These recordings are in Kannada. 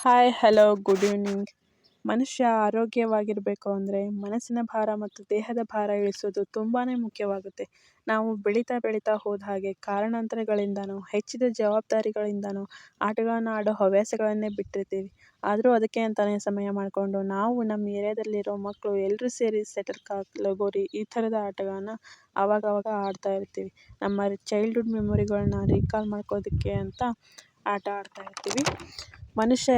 ಹಾಯ್ ಹಲೋ ಗುಡ್ ಈವ್ನಿಂಗ್ ಮನುಷ್ಯ ಆರೋಗ್ಯವಾಗಿರಬೇಕು ಅಂದರೆ ಮನಸ್ಸಿನ ಭಾರ ಮತ್ತು ದೇಹದ ಭಾರ ಇಳಿಸೋದು ತುಂಬಾ ಮುಖ್ಯವಾಗುತ್ತೆ. ನಾವು ಬೆಳೀತಾ ಬೆಳೀತಾ ಹೋದ ಹಾಗೆ ಕಾರಣಾಂತರಗಳಿಂದನೋ, ಹೆಚ್ಚಿದ ಜವಾಬ್ದಾರಿಗಳಿಂದನೋ ಆಟಗಳನ್ನು ಆಡೋ ಹವ್ಯಾಸಗಳನ್ನೇ ಬಿಟ್ಟಿರ್ತೀವಿ. ಆದರೂ ಅದಕ್ಕೆ ಅಂತಲೇ ಸಮಯ ಮಾಡಿಕೊಂಡು ನಾವು ನಮ್ಮ ಏರಿಯಾದಲ್ಲಿರೋ ಮಕ್ಕಳು ಎಲ್ಲರೂ ಸೇರಿ ಸೆಟಲ್ ಕಾಕ್, ಲಗೋರಿ ಈ ಥರದ ಆಟಗಳನ್ನು ಆವಾಗವಾಗ ಆಡ್ತಾ ಇರ್ತೀವಿ. ನಮ್ಮ ಚೈಲ್ಡ್ಹುಡ್ ಮೆಮೊರಿಗಳನ್ನ ರೀಕಾಲ್ ಮಾಡ್ಕೋದಕ್ಕೆ ಅಂತ ಆಟ ಆಡ್ತಾ ಇರ್ತೀವಿ. ಮನುಷ್ಯ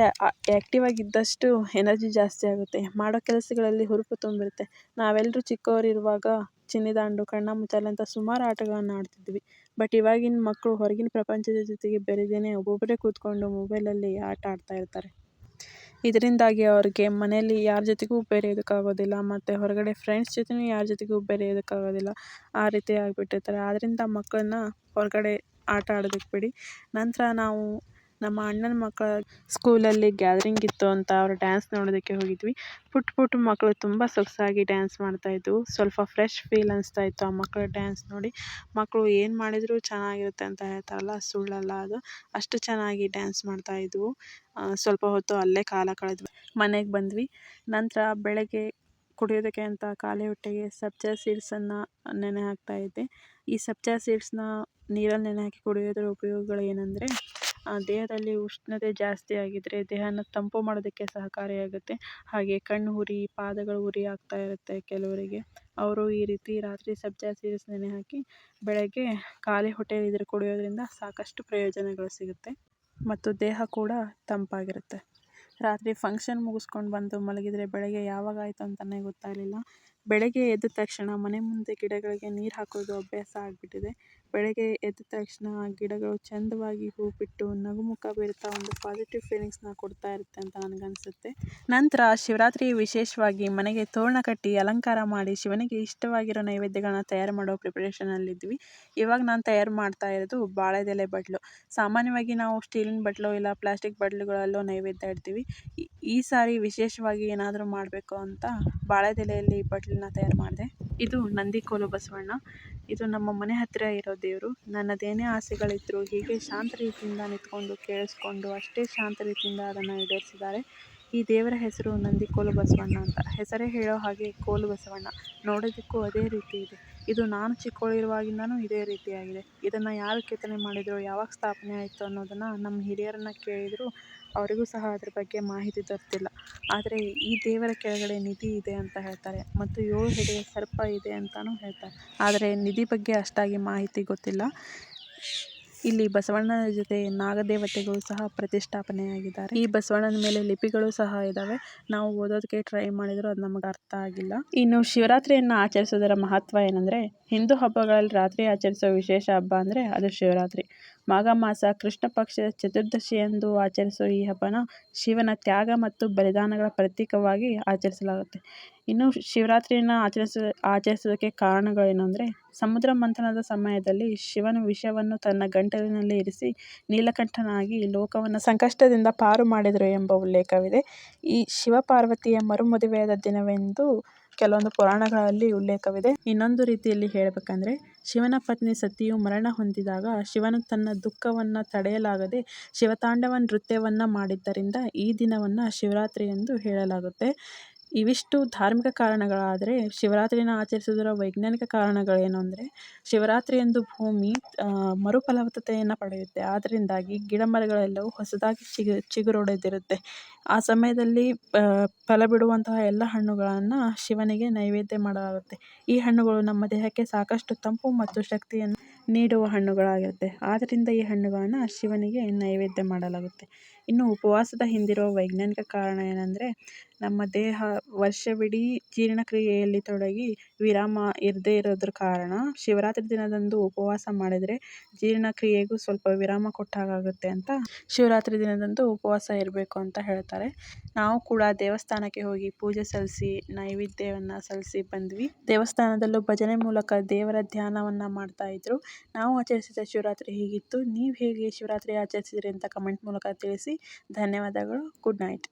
ಆ್ಯಕ್ಟಿವ್ ಆಗಿದ್ದಷ್ಟು ಎನರ್ಜಿ ಜಾಸ್ತಿ ಆಗುತ್ತೆ. ಮಾಡೋ ಕೆಲಸಗಳಲ್ಲಿ ಹುರುಪು ತುಂಬಿರುತ್ತೆ. ನಾವೆಲ್ಲರೂ ಚಿಕ್ಕವರಿರುವಾಗ ಚಿನ್ನಿದಾಂಡು, ಕಣ್ಣಾಮುಚ್ಚಾಲೆ ಅಂತ ಸುಮಾರು ಆಟಗಳನ್ನು ಆಡ್ತಿದ್ವಿ. ಬಟ್ ಇವಾಗಿನ ಮಕ್ಕಳು ಹೊರಗಿನ ಪ್ರಪಂಚದ ಜೊತೆಗೆ ಬೆರೆದೇನೆ ಒಬ್ಬೊಬ್ಬರೇ ಕೂತ್ಕೊಂಡು ಮೊಬೈಲಲ್ಲಿ ಆಟ ಆಡ್ತಾ ಇರ್ತಾರೆ. ಇದರಿಂದಾಗಿ ಅವ್ರಿಗೆ ಮನೆಯಲ್ಲಿ ಯಾರ ಜೊತೆಗೂ ಬೆರೆಯೋದಕ್ಕಾಗೋದಿಲ್ಲ, ಮತ್ತು ಹೊರಗಡೆ ಫ್ರೆಂಡ್ಸ್ ಜೊತೆನೂ ಯಾರ ಜೊತೆಗೂ ಬೆರೆಯೋದಕ್ಕಾಗೋದಿಲ್ಲ ಆ ರೀತಿ ಆಗಿಬಿಟ್ಟಿರ್ತಾರೆ. ಆದ್ದರಿಂದ ಮಕ್ಕಳನ್ನ ಹೊರಗಡೆ ಆಟ ಆಡೋದಕ್ಕೆ ಬಿಡಿ. ನಂತರ ನಾವು ನಮ್ಮ ಅಣ್ಣನ ಮಕ್ಕಳ ಸ್ಕೂಲಲ್ಲಿ ಗ್ಯಾದರಿಂಗ್ ಇತ್ತು ಅಂತ ಅವ್ರ ಡ್ಯಾನ್ಸ್ ನೋಡೋದಕ್ಕೆ ಹೋಗಿದ್ವಿ. ಪುಟ್ಟ ಪುಟ್ಟ ಮಕ್ಕಳು ತುಂಬ ಸೊಗಸಾಗಿ ಡ್ಯಾನ್ಸ್ ಮಾಡ್ತಾಯಿದ್ವು ಸ್ವಲ್ಪ ಫ್ರೆಶ್ ಫೀಲ್ ಅನಿಸ್ತಾ ಇತ್ತು ಆ ಮಕ್ಕಳ ಡ್ಯಾನ್ಸ್ ನೋಡಿ. ಮಕ್ಕಳು ಏನು ಮಾಡಿದರೂ ಚೆನ್ನಾಗಿರುತ್ತೆ ಅಂತ ಹೇಳ್ತಾರಲ್ಲ, ಸುಳ್ಳಲ್ಲ ಅದು. ಅಷ್ಟು ಚೆನ್ನಾಗಿ ಡ್ಯಾನ್ಸ್ ಮಾಡ್ತಾಯಿದ್ವು ಸ್ವಲ್ಪ ಹೊತ್ತು ಅಲ್ಲೇ ಕಾಲ ಕಳೆದ್ವಿ. ಮನೆಗೆ ಬಂದ್ವಿ. ನಂತರ ಬೆಳಗ್ಗೆ ಕುಡಿಯೋದಕ್ಕೆ ಅಂತ ಖಾಲಿ ಹೊಟ್ಟೆಗೆ ಸಬ್ಜಾ ಸೀಡ್ಸನ್ನು ನೆನೆ ಹಾಕ್ತಾಯಿದ್ದೆ ಈ ಸಬ್ಜಾ ಸೀಡ್ಸ್ನ ನೀರಲ್ಲಿ ನೆನೆ ಹಾಕಿ ಕುಡಿಯೋದರ ಉಪಯೋಗಗಳು ಏನಂದರೆ ದೇಹದಲ್ಲಿ ಉಷ್ಣತೆ ಜಾಸ್ತಿ ಆಗಿದ್ದರೆ ದೇಹನ ತಂಪು ಮಾಡೋದಕ್ಕೆ ಸಹಕಾರಿಯಾಗುತ್ತೆ. ಹಾಗೆ ಕಣ್ಣು ಉರಿ, ಪಾದಗಳು ಉರಿ ಆಗ್ತಾ ಇರುತ್ತೆ ಕೆಲವರಿಗೆ. ಅವರು ಈ ರೀತಿ ರಾತ್ರಿ ಸಬ್ಜಾ ಸೀಡ್ಸ್ ನೆನೆ ಹಾಕಿ ಬೆಳಗ್ಗೆ ಖಾಲಿ ಹೊಟ್ಟೆಯಲ್ಲಿ ಇದ್ರೆ ಕುಡಿಯೋದ್ರಿಂದ ಸಾಕಷ್ಟು ಪ್ರಯೋಜನಗಳು ಸಿಗುತ್ತೆ. ಮತ್ತು ದೇಹ ಕೂಡ ತಂಪಾಗಿರುತ್ತೆ. ರಾತ್ರಿ ಫಂಕ್ಷನ್ ಮುಗಿಸ್ಕೊಂಡು ಬಂದು ಮಲಗಿದರೆ ಬೆಳಗ್ಗೆ ಯಾವಾಗ ಆಯಿತು ಅಂತಲೇ ಗೊತ್ತಾಗಲಿಲ್ಲ. ಬೆಳಗ್ಗೆ ಎದ್ದ ತಕ್ಷಣ ಮನೆ ಮುಂದೆ ಗಿಡಗಳಿಗೆ ನೀರು ಹಾಕೋದು ಅಭ್ಯಾಸ ಆಗಿಬಿಟ್ಟಿದೆ. ಬೆಳಗ್ಗೆ ಎದ್ದ ತಕ್ಷಣ ಗಿಡಗಳು ಚಂದವಾಗಿ ಹೂ ಬಿಟ್ಟು ನಗುಮುಖ ಬೀರ್ತಾ ಒಂದು ಪಾಸಿಟಿವ್ ಫೀಲಿಂಗ್ಸ್ನ ಕೊಡ್ತಾ ಇರುತ್ತೆ ಅಂತ ನನಗನ್ಸುತ್ತೆ. ನಂತರ ಶಿವರಾತ್ರಿ ವಿಶೇಷವಾಗಿ ಮನೆಗೆ ತೋರಣ ಕಟ್ಟಿ ಅಲಂಕಾರ ಮಾಡಿ ಶಿವನಿಗೆ ಇಷ್ಟವಾಗಿರೋ ನೈವೇದ್ಯಗಳನ್ನ ತಯಾರು ಮಾಡೋ ಪ್ರಿಪ್ರೇಷನಲ್ಲಿದ್ವಿ ಇವಾಗ ನಾನು ತಯಾರು ಮಾಡ್ತಾ ಇರೋದು ಬಾಳೆದೆಲೆ ಬಟ್ಲು ಸಾಮಾನ್ಯವಾಗಿ ನಾವು ಸ್ಟೀಲಿನ ಬಟ್ಲು ಇಲ್ಲ ಪ್ಲಾಸ್ಟಿಕ್ ಬಟ್ಲುಗಳಲ್ಲೂ ನೈವೇದ್ಯ ಇಡ್ತೀವಿ. ಈ ಸಾರಿ ವಿಶೇಷವಾಗಿ ಏನಾದರೂ ಮಾಡಬೇಕು ಅಂತ ಬಾಳೆದೆಲೆಯಲ್ಲಿ ಬಟ್ಲನ್ನ ತಯಾರು ಮಾಡಿದೆ. ಇದು ನಂದಿ ಕೋಲು ಬಸವಣ್ಣ. ಇದು ನಮ್ಮ ಮನೆ ಹತ್ತಿರ ಇರೋ ದೇವರು. ನನ್ನದೇನೇ ಆಸೆಗಳಿದ್ದರೂ ಹೀಗೆ ಶಾಂತ ರೀತಿಯಿಂದ ನಿಂತ್ಕೊಂಡು ಕೇಳಿಸ್ಕೊಂಡು ಅಷ್ಟೇ ಶಾಂತ ರೀತಿಯಿಂದ ಅದನ್ನು ಈಡೇರಿಸಿದ್ದಾರೆ. ಈ ದೇವರ ಹೆಸರು ನಂದಿ ಕೋಲು ಬಸವಣ್ಣ ಅಂತ. ಹೆಸರೇ ಹೇಳೋ ಹಾಗೆ ಕೋಲು ಬಸವಣ್ಣ. ನೋಡೋದಕ್ಕೂ ಅದೇ ರೀತಿ ಇದೆ. ಇದು ನಾನು ಚಿಕ್ಕವಳಿರುವಾಗಿಂದನೂ ಇದೇ ರೀತಿಯಾಗಿದೆ. ಇದನ್ನು ಯಾರು ಕೆತ್ತನೆ ಮಾಡಿದರು, ಯಾವಾಗ ಸ್ಥಾಪನೆ ಆಯಿತು ಅನ್ನೋದನ್ನು ನಮ್ಮ ಹಿರಿಯರನ್ನು ಕೇಳಿದರೂ ಅವರಿಗೂ ಸಹ ಅದ್ರ ಬಗ್ಗೆ ಮಾಹಿತಿ ದೊರೆತಿಲ್ಲ. ಆದರೆ ಈ ದೇವರ ಕೆಳಗಡೆ ನಿಧಿ ಇದೆ ಅಂತ ಹೇಳ್ತಾರೆ ಮತ್ತು ಏಳು ಹೆಡೆಯ ಸರ್ಪ ಇದೆ ಅಂತಲೂ ಹೇಳ್ತಾರೆ. ಆದರೆ ನಿಧಿ ಬಗ್ಗೆ ಅಷ್ಟಾಗಿ ಮಾಹಿತಿ ಗೊತ್ತಿಲ್ಲ. ಇಲ್ಲಿ ಬಸವಣ್ಣನ ಜೊತೆ ನಾಗದೇವತೆಗಳು ಸಹ ಪ್ರತಿಷ್ಠಾಪನೆಯಾಗಿದ್ದಾರೆ. ಈ ಬಸವಣ್ಣನ ಮೇಲೆ ಲಿಪಿಗಳು ಸಹ ಇದಾವೆ. ನಾವು ಓದೋದಕ್ಕೆ ಟ್ರೈ ಮಾಡಿದ್ರು ಅದು ನಮಗೆ ಅರ್ಥ ಆಗಿಲ್ಲ. ಇನ್ನು ಶಿವರಾತ್ರಿಯನ್ನು ಆಚರಿಸೋದರ ಮಹತ್ವ ಏನಂದ್ರೆ, ಹಿಂದೂ ಹಬ್ಬಗಳಲ್ಲಿ ರಾತ್ರಿ ಆಚರಿಸುವ ವಿಶೇಷ ಹಬ್ಬ ಅಂದರೆ ಅದು ಶಿವರಾತ್ರಿ. ಮಾಘ ಮಾಸ ಕೃಷ್ಣ ಪಕ್ಷದ ಚತುರ್ದಶಿಯಂದು ಆಚರಿಸುವ ಈ ಹಬ್ಬನ ಶಿವನ ತ್ಯಾಗ ಮತ್ತು ಬಲಿದಾನಗಳ ಪ್ರತೀಕವಾಗಿ ಆಚರಿಸಲಾಗುತ್ತೆ. ಇನ್ನು ಶಿವರಾತ್ರಿಯನ್ನು ಆಚರಿಸ ಆಚರಿಸೋದಕ್ಕೆ ಕಾರಣಗಳೇನು ಅಂದರೆ ಸಮುದ್ರ ಮಂಥನದ ಸಮಯದಲ್ಲಿ ಶಿವನು ವಿಷವನ್ನು ತನ್ನ ಗಂಟಲಿನಲ್ಲಿ ಇರಿಸಿ ನೀಲಕಂಠನಾಗಿ ಲೋಕವನ್ನು ಸಂಕಷ್ಟದಿಂದ ಪಾರು ಮಾಡಿದರು ಎಂಬ ಉಲ್ಲೇಖವಿದೆ. ಈ ಶಿವಪಾರ್ವತಿಯ ಮರುಮದುವೆಯಾದ ದಿನವೆಂದು ಕೆಲವೊಂದು ಪುರಾಣಗಳಲ್ಲಿ ಉಲ್ಲೇಖವಿದೆ. ಇನ್ನೊಂದು ರೀತಿಯಲ್ಲಿ ಹೇಳಬೇಕಂದ್ರೆ, ಶಿವನ ಪತ್ನಿ ಸತಿಯು ಮರಣ ಹೊಂದಿದಾಗ ಶಿವನು ತನ್ನ ದುಃಖವನ್ನು ತಡೆಯಲಾಗದೆ ಶಿವತಾಂಡವ ನೃತ್ಯವನ್ನು ಮಾಡಿದ್ದರಿಂದ ಈ ದಿನವನ್ನು ಶಿವರಾತ್ರಿ ಎಂದು ಹೇಳಲಾಗುತ್ತೆ. ಇವಿಷ್ಟು ಧಾರ್ಮಿಕ ಕಾರಣಗಳಾದರೆ ಶಿವರಾತ್ರಿನ ಆಚರಿಸುವುದರ ವೈಜ್ಞಾನಿಕ ಕಾರಣಗಳೇನು ಅಂದರೆ ಶಿವರಾತ್ರಿಯಂದು ಭೂಮಿ ಮರುಫಲವತ್ತತೆಯನ್ನು ಪಡೆಯುತ್ತೆ. ಆದ್ದರಿಂದಾಗಿ ಗಿಡ ಮರಗಳೆಲ್ಲವೂ ಹೊಸದಾಗಿ ಚಿಗು, ಚಿಗುರೊಡೆದಿರುತ್ತೆ. ಆ ಸಮಯದಲ್ಲಿ ಫಲ ಬಿಡುವಂತಹ ಎಲ್ಲ ಹಣ್ಣುಗಳನ್ನು ಶಿವನಿಗೆ ನೈವೇದ್ಯ ಮಾಡಲಾಗುತ್ತೆ. ಈ ಹಣ್ಣುಗಳು ನಮ್ಮ ದೇಹಕ್ಕೆ ಸಾಕಷ್ಟು ತಂಪು ಮತ್ತು ಶಕ್ತಿಯನ್ನು ನೀಡುವ ಹಣ್ಣುಗಳಾಗಿರುತ್ತೆ. ಆದ್ದರಿಂದ ಈ ಹಣ್ಣುಗಳನ್ನು ಶಿವನಿಗೆ ನೈವೇದ್ಯ ಮಾಡಲಾಗುತ್ತೆ. ಇನ್ನು ಉಪವಾಸದ ಹಿಂದಿರುವ ವೈಜ್ಞಾನಿಕ ಕಾರಣ ಏನಂದರೆ, ನಮ್ಮ ದೇಹ ವರ್ಷವಿಡೀ ಜೀರ್ಣಕ್ರಿಯೆಯಲ್ಲಿ ತೊಡಗಿ ವಿರಾಮ ಇರದೇ ಇರೋದ್ರ ಕಾರಣ ಶಿವರಾತ್ರಿ ದಿನದಂದು ಉಪವಾಸ ಮಾಡಿದರೆ ಜೀರ್ಣಕ್ರಿಯೆಗೂ ಸ್ವಲ್ಪ ವಿರಾಮ ಕೊಟ್ಟಾಗುತ್ತೆ ಅಂತ ಶಿವರಾತ್ರಿ ದಿನದಂದು ಉಪವಾಸ ಇರಬೇಕು ಅಂತ ಹೇಳ್ತಾರೆ. ನಾವು ಕೂಡ ದೇವಸ್ಥಾನಕ್ಕೆ ಹೋಗಿ ಪೂಜೆ ಸಲ್ಲಿಸಿ, ನೈವೇದ್ಯವನ್ನು ಸಲ್ಲಿಸಿ ಬಂದ್ವಿ. ದೇವಸ್ಥಾನದಲ್ಲೂ ಭಜನೆ ಮೂಲಕ ದೇವರ ಧ್ಯಾನವನ್ನು ಮಾಡ್ತಾ ಇದ್ರು. ನಾವು ಆಚರಿಸಿದ ಶಿವರಾತ್ರಿ ಹೀಗಿತ್ತು. ನೀವು ಹೇಗೆ ಶಿವರಾತ್ರಿ ಆಚರಿಸಿದ್ರಿ ಅಂತ ಕಮೆಂಟ್ ಮೂಲಕ ತಿಳಿಸಿ. ಧನ್ಯವಾದಗಳು. Good night.